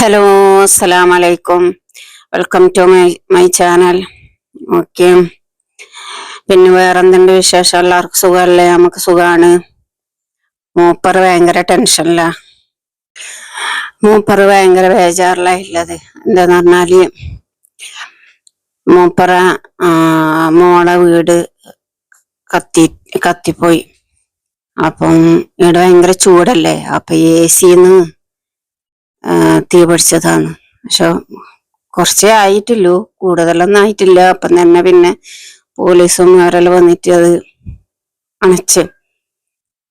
Hello അസ്സലാം വലൈക്കും welcome to my my channel. Okay. പിന്നെ വേറെന്തുണ്ട് വിശേഷം? എല്ലാവർക്കും സുഖമല്ലേ? നമുക്ക് സുഖമാണ്. മൂപ്പർ ഭയങ്കര ടെൻഷനില്ല മൂപ്പർ ഭയങ്കര ബേജാറിലാ എന്താന്ന് പറഞ്ഞാൽ മൂപ്പറ മോളെ വീട് കത്തി കത്തിപ്പോയി. അപ്പം ഇവിടെ ഭയങ്കര ചൂടല്ലേ? അപ്പൊ എ സിന്ന് തീ പിടിച്ചതാണ് പക്ഷെ കുറച്ചേ ആയിട്ടുള്ളൂ. കൂടുതലൊന്നും ആയിട്ടില്ല. അപ്പം തന്നെ പിന്നെ പോലീസും അവരെല്ലാം വന്നിട്ട് അത് അണച്ച്.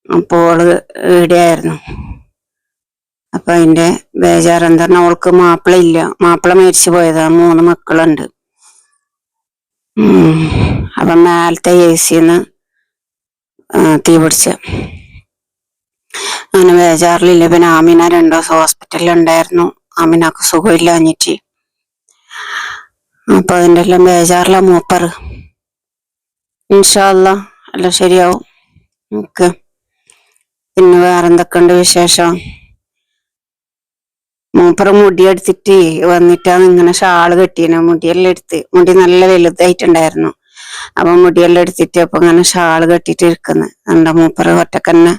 അപ്പോൾ അവൾ ഇവിടെയായിരുന്നു അപ്പൊ അതിന്റെ ബേജാർ എന്താ പറഞ്ഞാൽ അവൾക്ക് മാപ്പിള ഇല്ല. മാപ്പിള മരിച്ചു പോയതാ. മൂന്ന് മക്കളുണ്ട്. അപ്പൊ മേലത്തെ എ സിന്ന് തീ പിടിച്ച അങ്ങനെ ബേജാറിലില്ല. പിന്നെ ആമിന രണ്ടു ദിവസം ഹോസ്പിറ്റലിൽ ഉണ്ടായിരുന്നു ആമിനക്ക് സുഖമില്ലാഞ്ഞിട്ട് അപ്പൊ അതിന്റെ എല്ലാം ബേജാറില മൂപ്പർ ഇൻഷാല്ല എല്ലാം ശരിയാവും. ഓക്കെ. പിന്നെ വേറെന്തൊക്കെയുണ്ട് വിശേഷം? മൂപ്പറ് മുടി എടുത്തിട്ട് വന്നിട്ടാണ് ഇങ്ങനെ ഷാൾ കെട്ടിയത് മുടിയെല്ലാം എടുത്ത് മുടി നല്ല വലുതായിട്ടുണ്ടായിരുന്നു. അപ്പൊ മുടിയെല്ലാം എടുത്തിട്ട് അപ്പൊ ഇങ്ങനെ ഷാൾ കെട്ടിട്ട് ഇരിക്കുന്നു. എന്താ മൂപ്പറ് ഒറ്റക്കന്നെ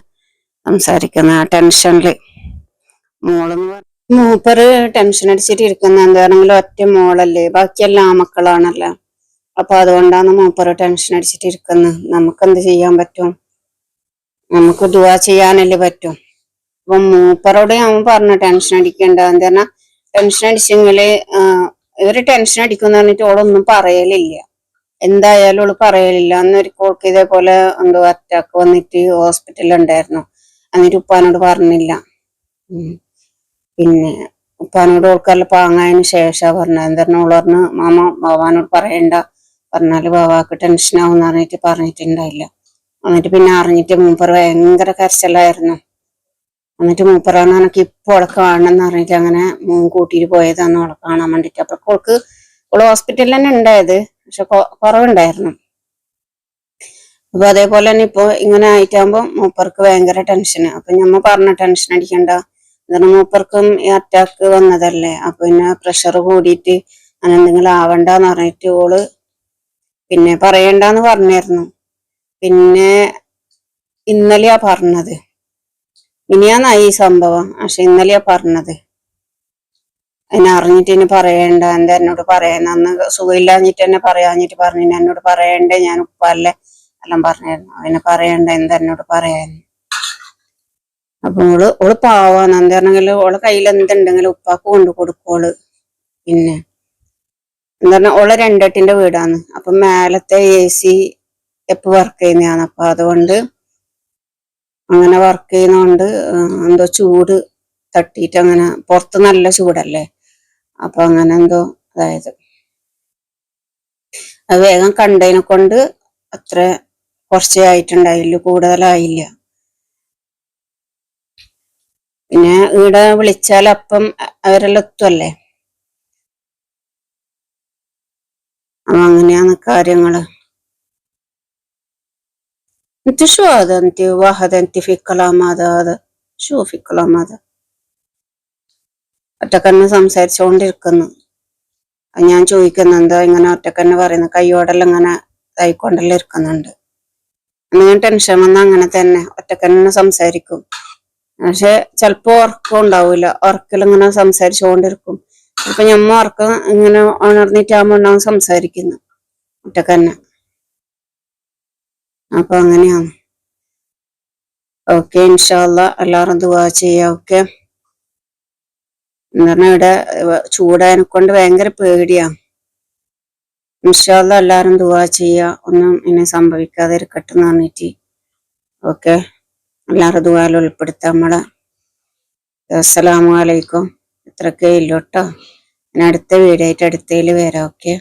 സംസാരിക്കുന്ന ടെൻഷനിൽ. മോളെന്ന് മൂപ്പര് ടെൻഷൻ അടിച്ചിട്ട് ഇരിക്കുന്ന. എന്താണെങ്കിലും ഒറ്റ മോളല്ലേ. ആ മക്കളാണല്ലോ. അപ്പൊ അതുകൊണ്ടാണ് മൂപ്പറ് ടെൻഷൻ അടിച്ചിട്ട് ഇരിക്കുന്നത് നമുക്ക് എന്ത് ചെയ്യാൻ പറ്റും? നമുക്ക് ദുവാ ചെയ്യാനല്ലേ പറ്റും. അപ്പൊ മൂപ്പറോട് അവൻ പറഞ്ഞു ടെൻഷൻ അടിക്കണ്ട. എന്താ ടെൻഷൻ അടിച്ചെങ്കിൽ ഇവർ ടെൻഷൻ അടിക്കുന്ന പറഞ്ഞിട്ട് ഓളൊന്നും പറയലില്ല. എന്തായാലും ഓൾ പറയലില്ല. അന്ന് ഒരു കോൾക്ക് ഇതേപോലെ എന്തോ അറ്റാക്ക് വന്നിട്ട് ഹോസ്പിറ്റലിൽ ഉണ്ടായിരുന്നു. എന്നിട്ട് ഉപ്പാനോട് പറഞ്ഞില്ല. പിന്നെ ഉപ്പാനോട് ഓൾക്കല്ല പാങ്ങായതിന് ശേഷാ പറഞ്ഞത്. എന്താ ഓൾ പറഞ്ഞു മാമ ബാബാനോട് പറയണ്ട. പറഞ്ഞാൽ ബാബാക്ക് ടെൻഷൻ ആവും പറഞ്ഞിട്ട് പറഞ്ഞിട്ടുണ്ടായില്ല. എന്നിട്ട് പിന്നെ അറിഞ്ഞിട്ട് മൂപ്പർ ഭയങ്കര കരച്ചിലായിരുന്നു. എന്നിട്ട് മൂപ്പറാണ് എനിക്ക് ഇപ്പൊ അവളെ കാണണമെന്ന് അറിഞ്ഞിട്ട് അങ്ങനെ മൂൻ കൂട്ടിയിട്ട് പോയതാണ് അവളെ കാണാൻ വേണ്ടിട്ട്. അപ്പൊ ഓൾക്ക് ഓൾ ഹോസ്പിറ്റലിൽ തന്നെ ഉണ്ടായത്. പക്ഷെ കുറവുണ്ടായിരുന്നു. അപ്പൊ അതേപോലെ തന്നെ ഇപ്പൊ ഇങ്ങനെ ആയിട്ടാകുമ്പോ മൂപ്പർക്ക് ഭയങ്കര ടെൻഷൻ അപ്പൊ ഞമ്മ പറഞ്ഞ ടെൻഷൻ അടിക്കണ്ട. കാരണം മൂപ്പർക്കും ഈ അറ്റാക്ക് വന്നതല്ലേ? അപ്പൊ പിന്നെ പ്രഷർ കൂടിയിട്ട് അങ്ങനെ എന്തെങ്കിലും ആവണ്ടെന്ന് പറഞ്ഞിട്ട് ഓൾ പിന്നെ പറയണ്ടെന്ന് പറഞ്ഞായിരുന്നു. പിന്നെ ഇന്നലെയാ പറഞ്ഞത്. ഇനിയാന്നായി ഈ സംഭവം. പക്ഷെ ഇന്നലെയാ പറഞ്ഞത്. എന്നെ അറിഞ്ഞിട്ട് ഇനി പറയണ്ട. എന്താ എന്നോട് പറയാൻ? അന്ന് സുഖമില്ലാഞ്ഞിട്ട് എന്നെ പറയാഞ്ഞിട്ട് പറഞ്ഞു. എന്നോട് പറയണ്ടേ? ഞാൻ ഉപ്പല്ലേ എല്ലാം പറഞ്ഞായിരുന്നു അവനെ പറയണ്ട എന്താ എന്നോട് പറയാൻ? അപ്പൊ ഓൾ ഓൾ പാവാന്ന് എന്താണെങ്കിൽ ഓളെ കയ്യിൽ എന്തുണ്ടെങ്കിലും ഉപ്പാക്ക് കൊണ്ടു കൊടുക്കോൾ പിന്നെ എന്താ പറഞ്ഞാ ഓളെ രണ്ടെട്ടിന്റെ വീടാന്ന് അപ്പൊ മേലത്തെ എ സി എപ്പോ വർക്ക് ചെയ്യുന്നതാണ്. അപ്പൊ അതുകൊണ്ട് അങ്ങനെ വർക്ക് ചെയ്യുന്നതുകൊണ്ട് എന്തോ ചൂട് തട്ടിയിട്ട് അങ്ങനെ പുറത്ത് നല്ല ചൂടല്ലേ? അപ്പൊ അങ്ങനെ എന്തോ അതായത് അത് വേഗം കണ്ടതിനെ കൊണ്ട് അത്ര കുറച്ചേ ആയിട്ടുണ്ടായില്ല കൂടുതലായില്ല പിന്നെ ഇവിടെ വിളിച്ചാൽ അപ്പം അവരെല്ലാം എത്തുമല്ലേ അപ്പൊ അങ്ങനെയാണ് കാര്യങ്ങള് انت شو هذا انت واحد انت في الكلام هذا هذا شو في الكلام هذا ഒറ്റക്കന്നെ സംസാരിച്ചുകൊണ്ടിരിക്കുന്നു അത് ഞാൻ ചോദിക്കുന്നു എന്താ ഇങ്ങനെ ഒറ്റക്കന്നെ പറയുന്നു കൈയോടെല്ലാം ഇങ്ങനെ ഇതായിക്കൊണ്ടെല്ലാം ഇരിക്കുന്നുണ്ട് അങ്ങനെ ടെൻഷൻ വന്നാൽ അങ്ങനെ തന്നെ ഒറ്റയ്ക്ക് തന്നെ സംസാരിക്കും. പക്ഷെ ചിലപ്പോ ഉറക്കം ഉണ്ടാവൂല. ഉറക്കിൽ ഇങ്ങനെ സംസാരിച്ചുകൊണ്ടിരിക്കും ഇപ്പൊ ഞമ്മ ഉറക്കം ഇങ്ങനെ ഉണർന്നിട്ടാകുമ്പോ ഉണ്ടാവും സംസാരിക്കുന്നു. ഒറ്റയ്ക്ക് തന്നെ. അപ്പൊ അങ്ങനെയാണ്. ഓക്കെ ഇൻഷാല്ല എല്ലാവരും ദുവാ ചെയ്യാം ഓക്കെ? എന്ന് പറഞ്ഞാൽ ഇവിടെ ചൂടായതിനെ കൊണ്ട് ഭയങ്കര പേടിയാ. ഇൻഷാല്ല എല്ലാവരും ദുവാ ചെയ്യുക ഒന്നും ഇനി സംഭവിക്കാതെ ഇരിക്കട്ടെ എന്ന് ഓക്കെ? എല്ലാവരും ദുവാലും ഉൾപ്പെടുത്താം നമ്മളെ. അസ്സലാമു അലൈക്കും. ഇത്രയൊക്കെ ഇല്ലു കേട്ടോ. ഞാൻ അടുത്ത വീഡിയോ ആയിട്ട് അടുത്തതിൽ വരാം. ഓക്കെ?